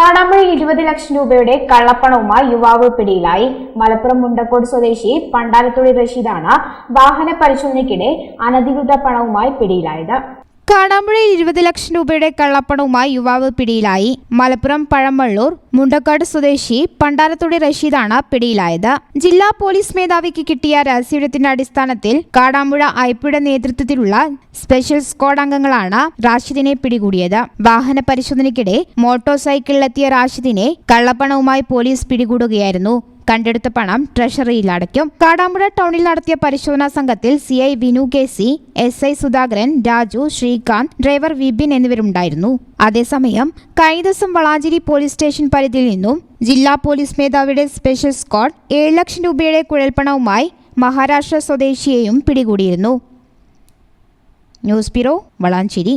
കാടാമ്പുഴയിൽ ഇരുപത് ലക്ഷം രൂപയുടെ കള്ളപ്പണവുമായി യുവാവ് പിടിയിലായി. മലപ്പുറം മുണ്ടക്കോട് സ്വദേശി പണ്ടാരത്തുള്ളി റഷീദാണ് വാഹന പരിശോധനയ്ക്കിടെ അനധികൃത പണവുമായി പിടിയിലായത്. കാടാമ്പുഴയിൽ ഇരുപത് ലക്ഷം രൂപയുടെ കള്ളപ്പണവുമായി യുവാവ് പിടിയിലായി. മലപ്പുറം പഴമള്ളൂർ മുണ്ടക്കാട് സ്വദേശി പണ്ടാരത്തുടി റഷീദാണ് പിടിയിലായത്. ജില്ലാ പോലീസ് മേധാവിക്ക് കിട്ടിയ രഹസ്യവിടത്തിന്റെ അടിസ്ഥാനത്തിൽ കാടാമ്പുഴ ഐപിയുടെ നേതൃത്വത്തിലുള്ള സ്പെഷ്യൽ സ്ക്വാഡ് അംഗങ്ങളാണ് റാഷിദിനെ പിടികൂടിയത്. വാഹന പരിശോധനയ്ക്കിടെ മോട്ടോർ സൈക്കിളിലെത്തിയ റാഷിദിനെ കള്ളപ്പണവുമായി പോലീസ് പിടികൂടുകയായിരുന്നു. കണ്ടെടുത്ത പണം ട്രഷറിയിൽ അടയ്ക്കും കാടാമ്പുഴ ടൗണിൽ നടത്തിയ പരിശോധനാ സംഘത്തിൽ C I Vinu K C S I Sudhakaran Raju Srikanth driver Vipin എന്നിവരുണ്ടായിരുന്നു. അതേസമയം കഴിഞ്ഞ ദിവസം വളാഞ്ചേരി പോലീസ് സ്റ്റേഷൻ പരിധിയിൽ നിന്നും ജില്ലാ പോലീസ് മേധാവിയുടെ സ്പെഷ്യൽ സ്ക്വാഡ് ഏഴ് ലക്ഷം രൂപയുടെ കുഴൽപ്പണവുമായി മഹാരാഷ്ട്ര സ്വദേശിയെയും പിടികൂടിയിരുന്നു. News bureau Valanchery.